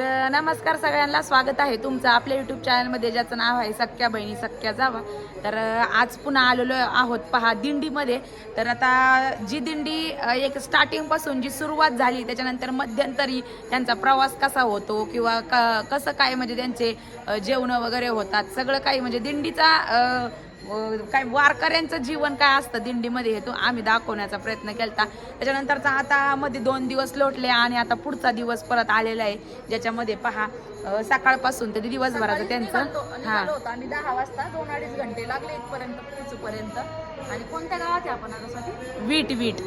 तर नमस्कार सगळ्यांना. स्वागत आहे तुमचं आपल्या युट्यूब चॅनलमध्ये ज्याचं नाव आहे सख्या बहिणी सख्या जावा. तर आज पुन्हा आलेलो आहोत पहा दिंडीमध्ये. तर आता जी दिंडी एक स्टार्टिंगपासून जी सुरुवात झाली त्याच्यानंतर मध्यंतरी त्यांचा प्रवास कसा होतो किंवा क कसं काय म्हणजे त्यांचे जेवणं वगैरे होतात सगळं काही म्हणजे दिंडीचा काय वारकऱ्यांचं जीवन काय असतं दिंडीमध्ये हे तो आम्ही दाखवण्याचा प्रयत्न केला त्याच्यानंतरचा आता मध्ये दोन दिवस लोटले आणि आता पुढचा दिवस परत आलेला आहे. ज्याच्यामध्ये पहा सकाळपासून तर दिवसभराचं त्यांचं हा. आम्ही दहा वाजता दोन अडीच घंटे लागले इथपर्यंत पोहोचूपर्यंत आणि कोणत्या गावात आहे आपण आता वीट वीट.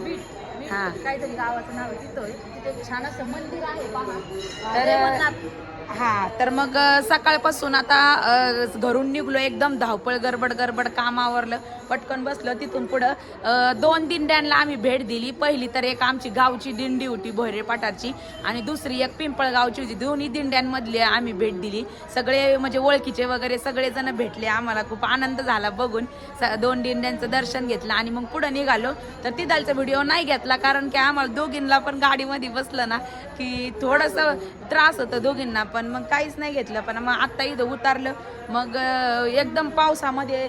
हा. काहीतरी गावाचं नाव तिथं. तिथे छान असं मंदिर आहे पहा. तर-. हा तर मग सकाळपासून आता घरून निघलो एकदम धावपळ गडबड गडबड कामावरलं पटकन बसलं तिथून पुढं दोन दिंड्यांना आम्ही भेट दिली. पहिली तर एक आमची गावची दिंडी होती भोयरेपाटाची आणि दुसरी एक पिंपळगावची होती. दोन्ही दिंड्यांमधली आम्ही भेट दिली. सगळे म्हणजे ओळखीचे वगैरे सगळेजण भेटले. आम्हाला खूप आनंद झाला बघून. स- दोन दिंड्यांचं दर्शन घेतलं आणि मग पुढं निघालो. तर तिथालचा व्हिडिओ नाही घेतला कारण की आम्हाला दोघींना पण गाडीमध्ये बसलं ना की थोडंसं त्रास होतं दोघींना पण. मग काहीच नाही घेतलं. पण मग आत्ता इथं उतारलं. मग एकदम पावसामध्ये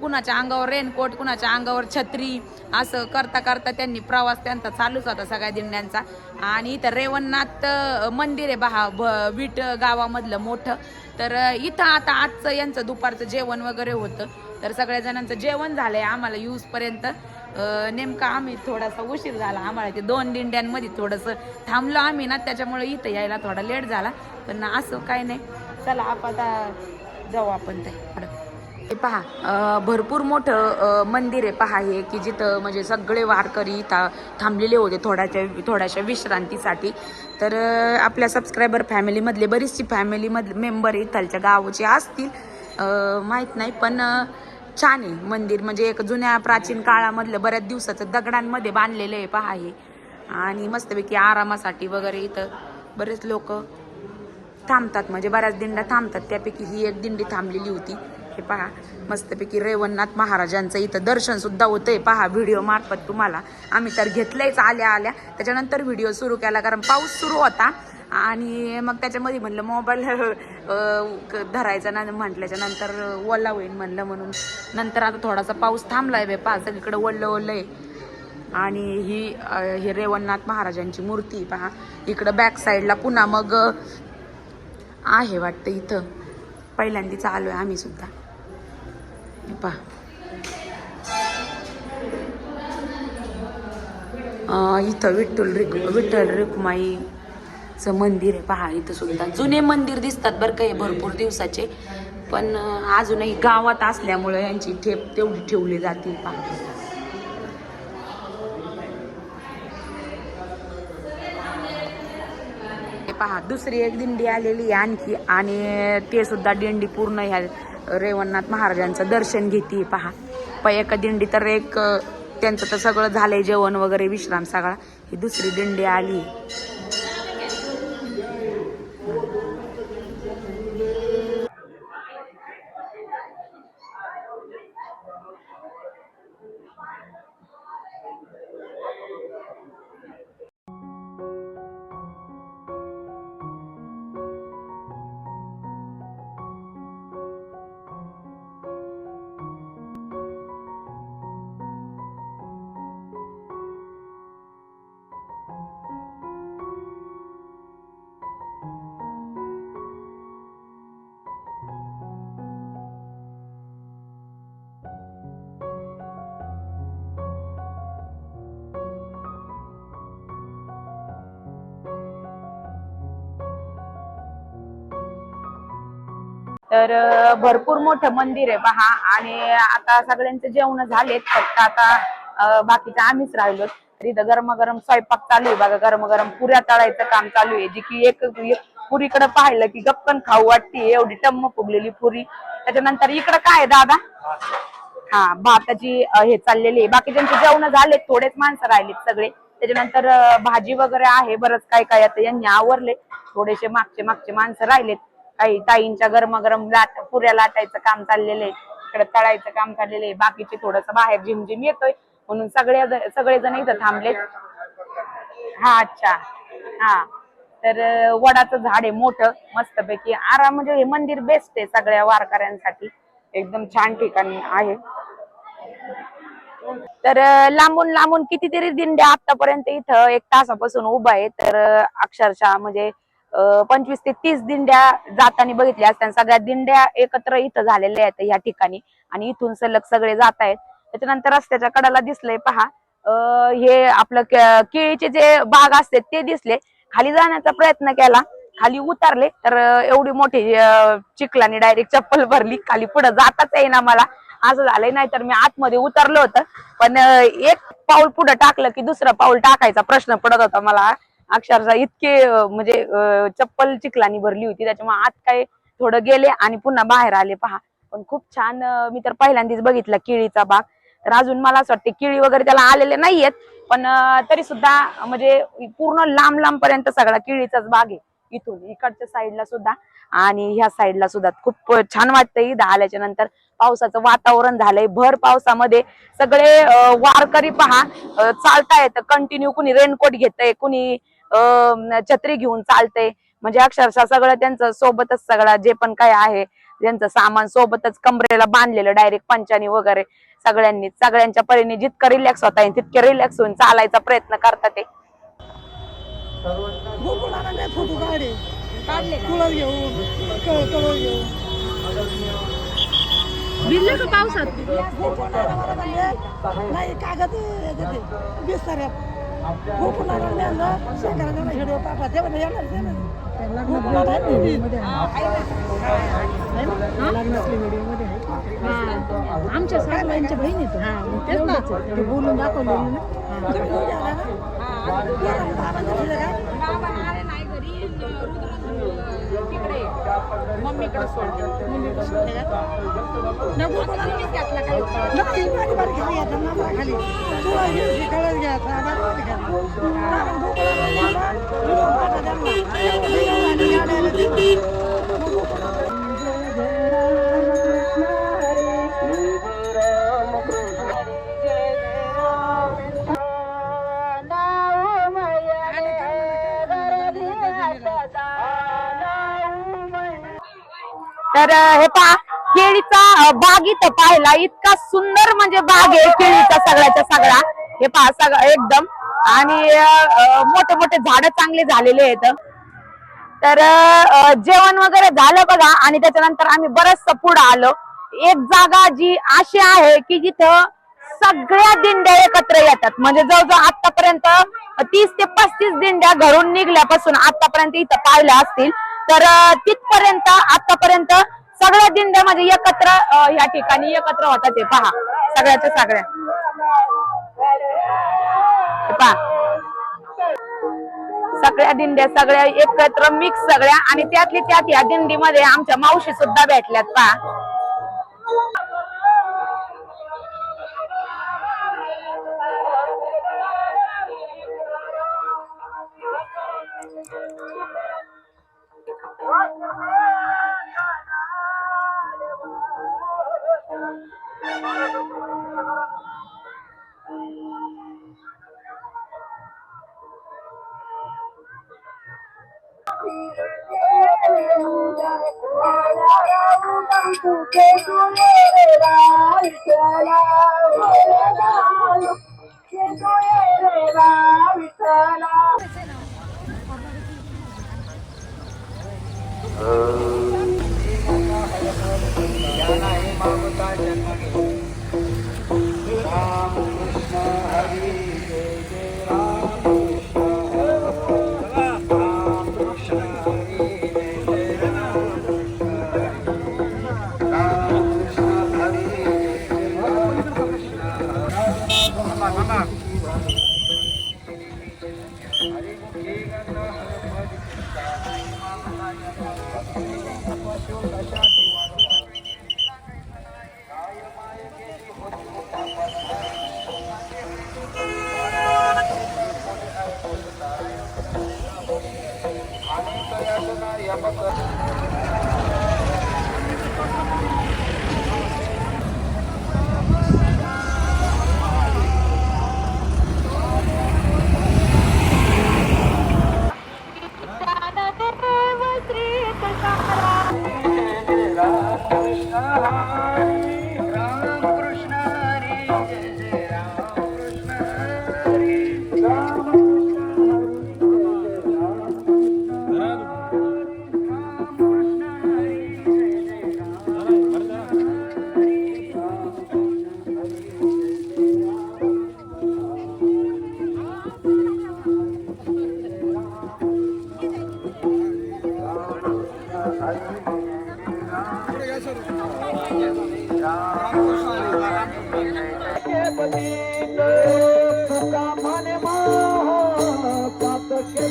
कुणाच्या अंगावर रेनकोट कुणाच्या अंगावर छत्री असं करता करता त्यांनी प्रवास त्यांचा चालूच होता सगळ्या दिंड्यांचा. आणि इथं रेवणनाथ मंदिर आहे बहा भ- वीट गावामधलं मोठं. तर इथं आता आजचं यांचं दुपारचं जेवण वगैरे होतं. तर सगळ्या जणांचं जेवण झालंय आम्हाला यूजपर्यंत नेमका आम्ही थोडासा उशीर झाला आम्हाला ते दोन दिंड्यांमध्ये थोडंसं थांबलो आम्ही ना त्याच्यामुळे इथं यायला थोडा लेट झाला. पण असं काही नाही. चला आपण आता जाऊ आपण ते. हे पहा भरपूर मोठं मंदिर आहे पहा हे की जिथं म्हणजे सगळे वारकरी इथं थांबलेले होते थोड्याच्या थोड्याशा विश्रांतीसाठी. तर आपल्या सबस्क्रायबर फॅमिलीमधले बरीचशी फॅमिलीमधले मेंबर इथलच्या गावाचे असतील. माहीत नाही पण छान आहे मंदिर म्हणजे एक जुन्या प्राचीन काळामधलं बऱ्याच दिवसाचं दगडांमध्ये बांधलेलं आहे पहा हे. आणि मस्तपैकी आरामासाठी वगैरे इथं बरेच लोक थांबतात म्हणजे बऱ्याच दिंड्या थांबतात. त्यापैकी ही एक दिंडी थांबलेली होती. हे पहा मस्तपैकी रेवणनाथ महाराजांचं इथं दर्शन सुद्धा होतंय पहा व्हिडिओ मार्फत तुम्हाला. आम्ही तर घेतलंयच आल्या आल्या. त्याच्यानंतर व्हिडिओ सुरू केला कारण पाऊस सुरू होता. आणि मग त्याच्यामध्ये म्हणलं मोबाईल धरायचा ना म्हटल्याच्या नंतर ओला होईल म्हणलं म्हणून. नंतर आता थोडासा पाऊस थांबलाय बे पहा सगळीकडे ओलं ओलं आहे. आणि ही हे रेवणनाथ महाराजांची मूर्ती पहा. इकडं बॅक साईडला पुन्हा मग आहे वाटतं इथं. पहिल्यांदाच आहे आम्ही सुद्धा. पहा. इथं विठ्ठल रिक विठ्ठल चं मंदिर आहे पहा इथं सुद्धा. जुने मंदिर दिसतात बरं का हे भरपूर दिवसाचे. पण अजूनही गावात असल्यामुळे यांची ठेप तेवढी ठेवली जाते पहा पहा दुसरी एक दिंडी आलेली आहे आणखी. आणि ते सुद्धा दिंडी पूर्ण ह्या रेवणनाथ महाराजांचं दर्शन घेते पहा. प एका दिंडी तर एक त्यांचं तर सगळं झालंय जेवण वगैरे विश्राम सगळा. ही दुसरी दिंडी आली. तर भरपूर मोठं मंदिर आहे पहा आणि आता सगळ्यांचे जेवण झालेत फक्त आता बाकीचं आम्हीच राहिलो तर इथं गरमागरम स्वयंपाक चालू आहे बघा. गरमागरम पुऱ्या तळायचं काम चालू आहे. जी की एक पुरीकडे पाहिलं की गप्पन खाऊ वाटते. एवढी टम्म फुगलेली पुरी. त्याच्यानंतर इकडं काय आहे दादा? हा भाताची हे चाललेली आहे. बाकीच्यांचे जेवण झालेत थोडेच माणसं राहिलेत सगळे. त्याच्यानंतर भाजी वगैरे आहे. बरंच काय काय आता यांनी आवरले. थोडेसे मागचे मागचे माणसं राहिलेत. काही ताईंच्या गरमागरम लाट पुऱ्या लाटायचं काम चाललेलं आहे. इकडे तळायचं काम चाललेलं आहे. बाकीचे थोडस बाहेर झिमझिम येतोय. म्हणून सगळे सगळेजण इथं थांबलेत. हा अच्छा. हा. तर वडाचं झाड आहे मोठं मस्तपैकी. आराम म्हणजे हे मंदिर बेस्ट आहे सगळ्या वारकऱ्यांसाठी. एकदम छान ठिकाणी आहे. तर लांबून लांबून कितीतरी दिंड्या आतापर्यंत इथं एक तासापासून उभा आहे. तर अक्षरशः म्हणजे पंचवीस ते तीस दिंड्या जाताना बघितल्या असत्या सगळ्या दिंड्या एकत्र इथं झालेल्या आहेत या ठिकाणी. आणि इथून सलग सगळे जात आहेत. त्याच्यानंतर रस्त्याच्या कडाला दिसलंय पहा. हे आपलं केळीचे जे बाग असते ते दिसले. खाली जाण्याचा प्रयत्न केला. खाली उतरले तर एवढी मोठी चिखलाने डायरेक्ट चप्पल भरली. खाली पुढे जाताच येईना मला. असं झालंय नाही तर मी आतमध्ये उतरलो होतं. पण एक पाऊल पुढे टाकलं की दुसरं पाऊल टाकायचा प्रश्न पडत होता मला. अक्षरशः इतके म्हणजे चप्पल चिखलानी भरली होती. त्याच्यामुळे आत काय थोडं गेले आणि पुन्हा बाहेर आले पहा. पण खूप छान मी तर पहिल्यांदाच बघितला केळीचा बाग. तर अजून मला असं वाटते केळी वगैरे त्याला आलेले नाहीयेत पण तरी सुद्धा म्हणजे पूर्ण लांब लांब पर्यंत सगळा केळीचाच बाग आहे इथून. इकडच्या साईडला सुद्धा आणि ह्या साईडला सुद्धा. खूप छान वाटतंय इथं आल्याच्यानंतर. पावसाचं वातावरण झालंय. भर पावसामध्ये सगळे वारकरी पहा चालतायत. कंटिन्यू कुणी रेनकोट घेतय कुणी छत्री घेऊन चालतंय म्हणजे अक्षरशः सगळं त्यांचं सोबतच सगळं जे पण काय आहे त्यांचं सामान सोबतच कमरेला बांधलेलं डायरेक्ट पंचानी वगैरे सगळ्यांनी सगळ्यांच्या परीने जितकं रिलॅक्स होता येईल तितके रिलॅक्स होऊन चालायचा प्रयत्न करतात ते. फोटो काढले भिजले का पावसात? नाही कागद गोकुळाला नेलं शंकराला हिडो पापा ते म्हणजे येणार ते ना. गोकुळाला आहे movie. लग्नातली video मध्ये आहे. आमच्या सासऱ्यांच्या बहिणी बोलून दाखवलेलं ना. तुम्ही दोघे आला ना? पोराला बाबांना दिलं का? मम्मीकडे सोड मुलीकडे सुट्ट्या का? नाही, गोकुळाला नाही नाही, बारी बारी खाली घ्यायचा, नांबरा खाली. तुला घ्यायची, कळस घ्यायचा, बारी बारी घ्यायचा. आपण गोकुळाला तर हे पहा केळीचा बाग इथं पाहिला इतका सुंदर म्हणजे बाग आहे केळीचा सगळ्याच्या सगळा. हे पहा सगळं एकदम. आणि मोठे मोठे झाड चांगले झालेले आहेत. तर जेवण वगैरे झालं बघा आणि त्याच्यानंतर आम्ही बरंच पुढे आलो. एक जागा जी अशी आहे की जिथं सगळ्या दिंड्या एकत्र येतात. म्हणजे जवळजवळ आतापर्यंत तीस ते पस्तीस दिंड्या घरून निघल्यापासून आतापर्यंत इथं पाहिल्या असतील. तर तिथपर्यंत आतापर्यंत सगळ्या दिंड्या एकत्र या ठिकाणी एकत्र होतात ते पहा. सगळ्याच्या सगळ्या. पहा. सगळ्या दिंड्या सगळ्या एकत्र मिक्स सगळ्या. आणि त्यातली त्यात या दिंडीमध्ये आमच्या मावशी सुद्धा भेटल्यात पहा. okay. Yeah.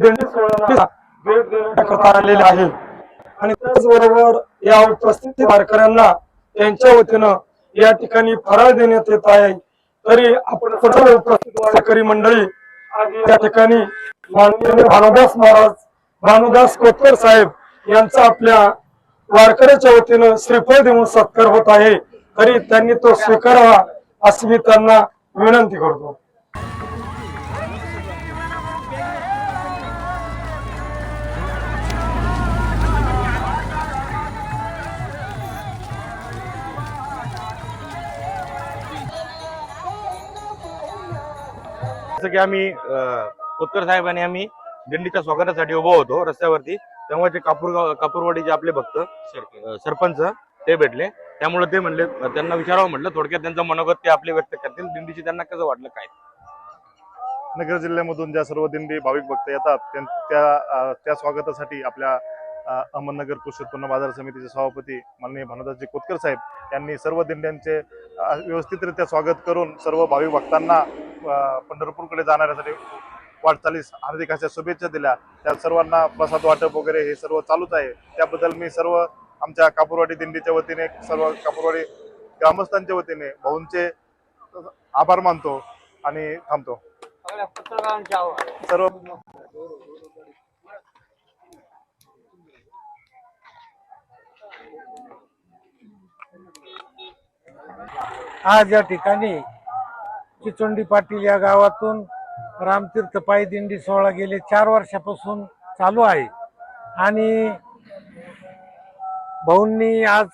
दिंडी सोहळ्याला भेट देण्याकरता आलेले आहे. आणि त्याचबरोबर या उपस्थित वारकऱ्यांना त्यांच्या वतीनं या ठिकाणी फराळ देण्यात येत आहे. तरी आपण सर्व उपस्थित वारकरी मंडळी आज या ठिकाणी माननीय भानुदास महाराज भानुदास कोतकर साहेब यांचा आपल्या वारकऱ्याच्या वतीनं श्रीफळ देऊन सत्कार होत आहे. तरी त्यांनी तो स्वीकारावा अशी मी त्यांना विनंती करतो. जसं की आम्ही कोतकर साहेब आणि आम्ही दिंडीच्या स्वागतासाठी उभं होतो रस्त्यावरती. तेव्हा जे कापूर कापूरवाडीचे आपले भक्त सरपंच. ते भेटले. त्यामुळे ते म्हणले त्यांना विचारावं म्हटलं थोडक्यात त्यांचं मनोगत ते आपले व्यक्त करतील. दिंडीची त्यांना कसं वाटलं काय? नगर जिल्ह्यामधून ज्या सर्व दिंडी भाविक भक्त येतात त्यां- त्या स्वागतासाठी आपल्या अहमदनगर कृषी उत्पन्न बाजार समितीचे सभापती माननीय भानुदासजी कोतकर साहेब यांनी सर्व दिंड्यांचे व्यवस्थितरित्या स्वागत करून सर्व भाविक भक्तांना पंढरपूरकडे जाणाऱ्यासाठी वाटचालीस हार्दिक अशा शुभेच्छा दिल्या. त्या सर्वांना प्रसाद वाटप वगैरे हे सर्व चालूच आहे. त्याबद्दल मी सर्व आमच्या कापूरवाडी दिंडीच्या वतीने सर्व कापूरवाडी ग्रामस्थांच्या वतीने भाऊंचे आभार मानतो आणि थांबतो. सर्व आज या ठिकाणी चिचोंडी पाटील या गावातून रामतीर्थ पायी दिंडी सोहळा गेले चार वर्षापासून चालू आहे. आणि भाऊंनी आज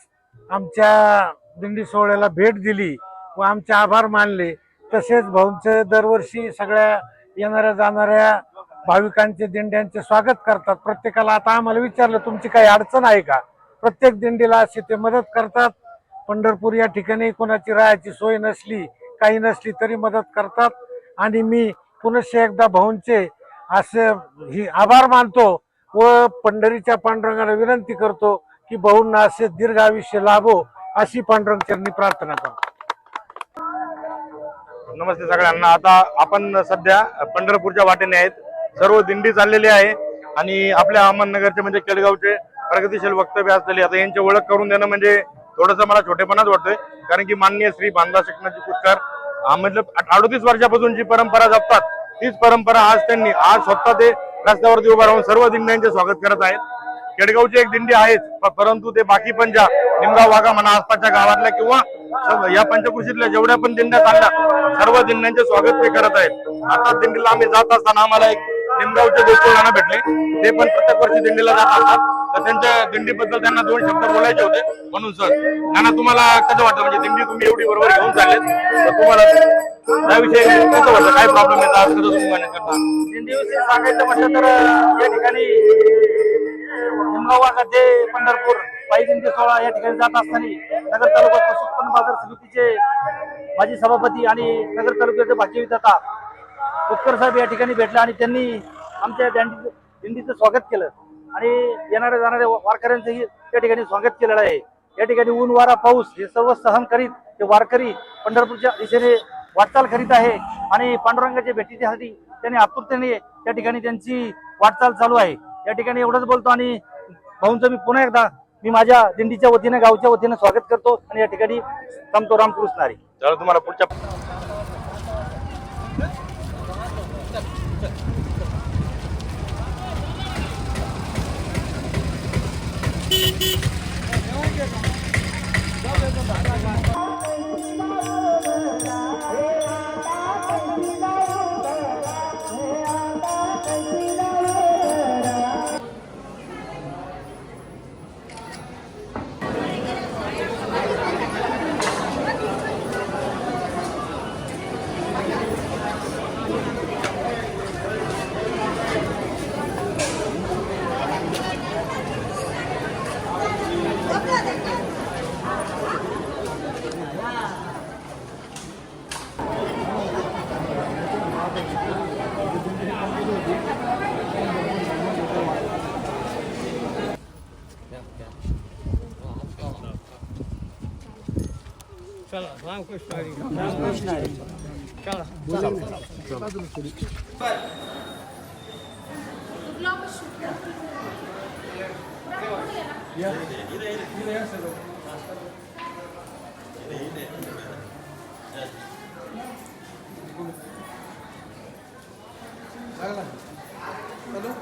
आमच्या दिंडी सोहळ्याला भेट दिली व आमचे आभार मानले. तसेच भाऊंचे दरवर्षी सगळ्या येणाऱ्या जाणाऱ्या भाविकांचे दिंड्यांचे स्वागत करतात. प्रत्येकाला आता आम्हाला विचारलं तुमची काही अडचण आहे का? प्रत्येक दिंडीला असे ते मदत करतात. पंढरपूर या ठिकाणी कोणाची राहायची सोय नसली काही नसली तरी मदत करतात. आणि मी पुनश्च एकदा भाऊंचे असे ही आभार मानतो व पंढरीच्या पांडुरंगाला विनंती करतो की भाऊंना असे दीर्घ आयुष्य लाभो अशी पांडुरंग चरणी प्रार्थना करतो. नमस्ते सगळ्यांना. आता आपण सध्या पंढरपूरच्या वाटेने आहेत. सर्व दिंडी चाललेली आहे. आणि आपल्या अहमदनगरचे म्हणजे केळगावचे प्रगतीशील वक्तव्य असलेले आता यांची ओळख करून देणं म्हणजे थोडस मला छोटेपणाच वाटतोय कारण की माननीय श्री बांधा शिकण्याची कुटकर अहमद अडोतीस वर्षापासून जी परंपरा जपतात तीच परंपरा आज त्यांनी आज स्वतः ते रस्त्यावरती उभा राहून सर्व दिंड्यांचे स्वागत करत आहेत. केडगावची एक दिंडी आहेच परंतु ते बाकी पण ज्या निमगाव वाघा म्हणा आसपासच्या गावातल्या किंवा या पंचकृषीतल्या जेवढ्या पण दिंड्या चालल्या सर्व दिंड्यांचे स्वागत ते करत आहेत. आता दिंडीला आम्ही जात असताना आम्हाला एक निमगावचे देशमुख भेटले ते पण प्रत्येक वर्षी दिंडीला जात असतात. तर त्यांच्या दिंडीबद्दल त्यांना दोन शब्द बोलायचे होते. म्हणून सर त्यांना तुम्हाला कसं वाटतं म्हणजे दिंडी तुम्ही एवढी बरोबर घेऊन चाललेत. तर तुम्हाला त्याविषयी कसं वाटतं काय प्रॉब्लेम येतात? कसं तुम्ही मॅनेज करता? दिंडीविषयी सांगायचं म्हटलं तर या ठिकाणी निमगाव पंढरपूर पायी दिंडी सोहळा या ठिकाणी जात असताना नगर तालुका कृषी उत्पन्न बाजार समितीचे माजी सभापती आणि नगर तालुक्याचे भाजी विधाता उत्कर साहेब या ठिकाणी भेटले आणि त्यांनी आमच्या दिंडीचं स्वागत केलं. आणि येणाऱ्या जाणाऱ्या वारकऱ्यांचंही त्या ठिकाणी स्वागत केलेलं आहे. या ठिकाणी ऊन वारा पाऊस हे सर्व सहन करीत ते वारकरी पंढरपूरच्या दिशेने वाटचाल करीत आहे आणि पांडुरंगाच्या भेटीसाठी त्यांनी आतुरतेने त्या ठिकाणी त्यांची वाटचाल चालू आहे. या ठिकाणी एवढंच बोलतो आणि भाऊंचं मी पुन्हा एकदा मी माझ्या दिंडीच्या वतीने गावच्या वतीने स्वागत करतो आणि या ठिकाणी थांबतो रामकृष्ण हरी. तुम्हाला पुढच्या लागला